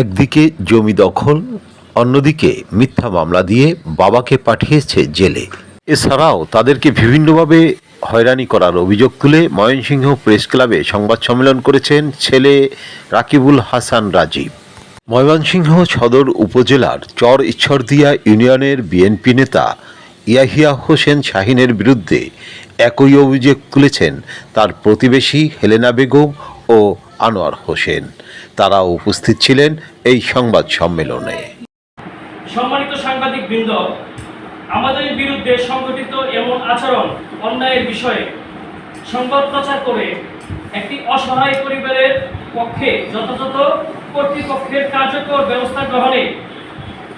একদিকে জমি দখল, অন্যদিকে মিথ্যা মামলা দিয়ে বাবাকে পাঠিয়েছে জেলে। এছাড়াও তাদেরকে বিভিন্নভাবে হয়রানি করার অভিযোগ তুলে ময়মনসিংহ প্রেস ক্লাবে সংবাদ সম্মেলন করেছেন ছেলে রাকিবুল হাসান রাজীব। ময়মনসিংহ সদর উপজেলার চর ইচ্ছরদিয়া ইউনিয়নের বিএনপি নেতা ইয়াহিয়া হোসেন শাহিনের বিরুদ্ধে একই অভিযোগ তুলেছেন তার প্রতিবেশী হেলেনা বেগম ও আনোয়ার হোসেন। তারা উপস্থিত ছিলেন এই সংবাদ সম্মেলনে। সম্মানিত সাংবাদিক বৃন্দ আমাদের বিরুদ্ধে সংগঠিত এমন আচরণ, অন্যায়ের বিষয়ে সংবাদ প্রচার করে একটি অসহায় পরিবারের পক্ষে যথাযথ কর্তৃপক্ষের কার্যকর ব্যবস্থা গ্রহণে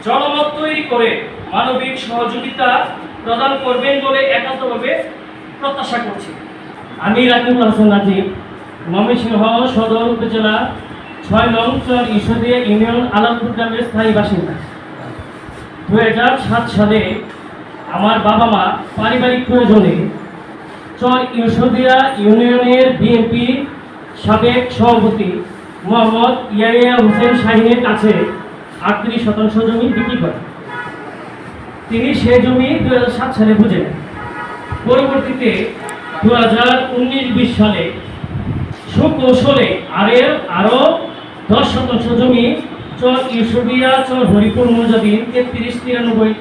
জনমত তৈরি করে মানবিক সহযোগিতা প্রদান করবেন বলে একান্তভাবে প্রত্যাশা করছি। আমি রাকিবুল হাসান নাজিব, ময়মনসিংহ সদর উপজেলা ছয় নং চর ঈশ্বরদিয়া ইউনিয়ন আলামপুর গ্রামের স্থায়ী বাসিন্দা। দু সাত সালে আমার বাবা মা পারিবারিক প্রয়োজনে চর ঈশ্বরদিয়া ইউনিয়নের বিএনপি সাবেক সভাপতি মোহাম্মদ ইয়াইয়া হোসেন শাহিনের কাছে আটত্রিশ শতাংশ জমি বিক্রি করেন। তিনি সে জমি দু সাত সালে বুঝে পরবর্তীতে দু হাজার উনিশ বিশ সালে সুকৌশলে আরের আরও দশ শতাংশ জমি চর ইসুবিয়া চর হরিপুর মজাদিন তেত্রিশ, তিরানব্বই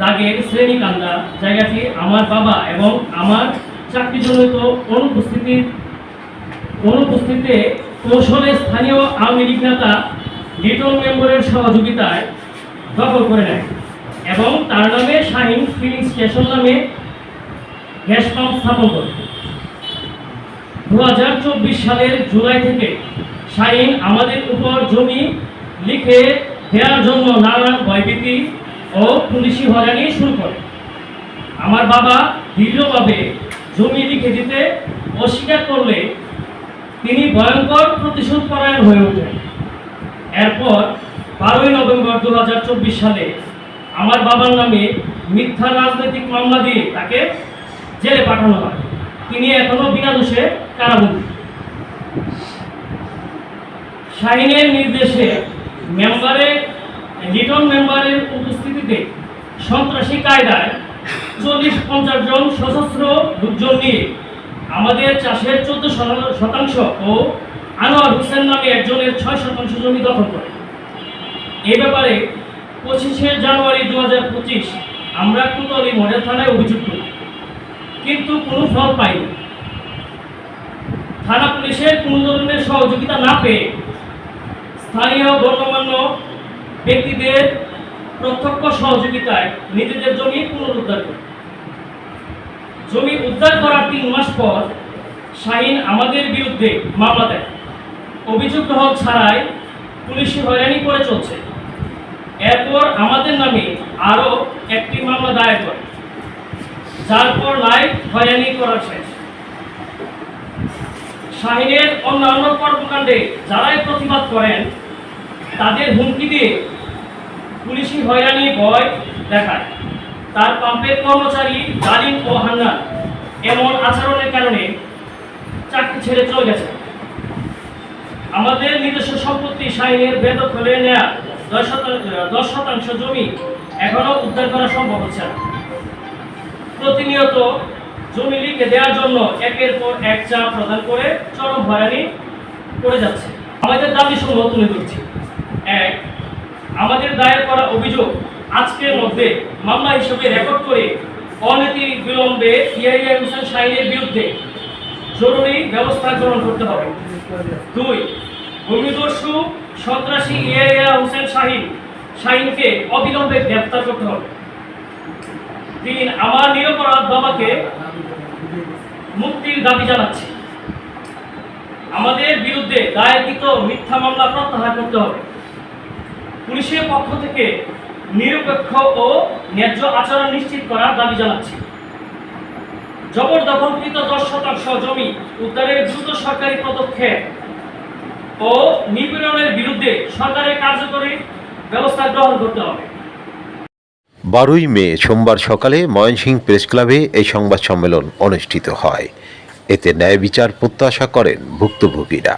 দাগের শ্রেণীকান্দা। জায়গাটি আমার বাবা এবং আমার চাকরিজনিত অনুপস্থিতির অনুপস্থিতিতে কৌশলে স্থানীয় আওয়ামী লীগ নেতা লিটন মেম্বরের সহযোগিতায় দখল করে নেয় এবং তার নামে শাহিন ফিলিং স্টেশন নামে গ্যাস পাম্প স্থাপন করে। দু হাজার চব্বিশ সালের জুলাই থেকে শাহিন আমাদের উপর জমি লিখে দেওয়ার জন্য নানান ভয়ভীতি ও পুলিশি হয়রানি শুরু করে। আমার বাবা দৃঢ়ভাবে জমি লিখে দিতে অস্বীকার করলে তিনি ভয়ঙ্কর প্রতিশোধ পরায়ণ হয়ে ওঠেন। এরপর বারোই নভেম্বর দু হাজার চব্বিশ সালে আমার বাবার নামে মিথ্যা রাজনৈতিক মামলা দিয়ে তাকে জেলে পাঠানো হয়। তিনি এখনও বিনা দোষে কারাবন্দী। শাহিনের নির্দেশে মেম্বারে, লিটন মেম্বারের উপস্থিতিতে সন্ত্রাসী কায়দায় চল্লিশ পঞ্চাশ জন সশস্ত্র লোকজন নিয়ে আমাদের চাষের চোদ্দ শতাংশ ও আনোয়ার হোসেন নামে একজনের ছয় শতাংশ জমি দখল করে। এ ব্যাপারে পঁচিশে জানুয়ারি দু হাজার পঁচিশ আমরা কুতলি মডেল থানায় অভিযোগ করি, কিন্তু কোনো ফল পাইনি। থানা পুলিশের কোনো ধরনের সহযোগিতা না পেয়ে স্থানীয় গণ্যমান্য ব্যক্তিদের প্রত্যক্ষ সহযোগিতায় নিজেদের জমি পুনরুদ্ধার করে জমি উদ্ধার করার তিন মাস পর শাহিন আমাদের বিরুদ্ধে মামলা দেয়। অভিযোগ গ্রহণ ছাড়াই পুলিশি হয়রানি করে চলছে। এরপর আমাদের নামে আরও একটি মামলা দায়ের করে। যার পর নাই হয়রানি করার শেষ। শাহিনের অন্যান্য কর্মকাণ্ডে যারাই প্রতিবাদ করেন তাদের হুমকি দিয়ে পুলিশি হয়রানি ভয় দেখায়। তার পাম্পের কর্মচারী জালিম ও হান্নান এমন আচরণের কারণে চাকরি ছেড়ে চলে গেছে। আমাদের নিজস্ব সম্পত্তি শাহিনের বেদখলে নেয়া দশ শতাংশ জমি এখনও উদ্ধার করা সম্ভব হচ্ছে না। প্রতিনিয়ত জমি লিখে দেওয়ার জন্য একের পর এক চাপ প্রদান করে চরম হয়রানি করে যাচ্ছে। আমাদের দাবি সমূহ তুলে ধরছি। এক, আমাদের দায়ের করা অভিযোগ আজকের মধ্যে মামলা হিসেবে রেকর্ড করে অনতি বিলম্বে ইয়াইয়া হোসেন শাহিনের বিরুদ্ধে জরুরি ব্যবস্থা গ্রহণ করতে হবে। দুই ভূমিদস্যু সন্ত্রাসী ইয়াইয়া হোসেন শাহিন শাহিনকে অবিলম্বে গ্রেপ্তার করতে হবে। তিন, আমার নিরপরাধ বাবাকে মুক্তির দাবি জানাচ্ছি। আমাদের বিরুদ্ধে দায়েরকৃত মিথ্যা মামলা প্রত্যাহার করতে হবে। পুলিশের পক্ষ থেকে নিরপেক্ষ ও ন্যায্য আচরণ নিশ্চিত করার দাবি জানাচ্ছি। জবরদখলকৃত দশ শতাংশ জমি উদ্ধারের দ্রুত সরকারি পদক্ষেপ ও নিপীড়নের বিরুদ্ধে সরকারের কার্যকরী ব্যবস্থা গ্রহণ করতে হবে। বারোই মে সোমবার সকালে ময়মনসিংহ প্রেস ক্লাবে এই সংবাদ সম্মেলন অনুষ্ঠিত হয়। এতে ন্যায় বিচার প্রত্যাশা করেন ভুক্তভোগীরা।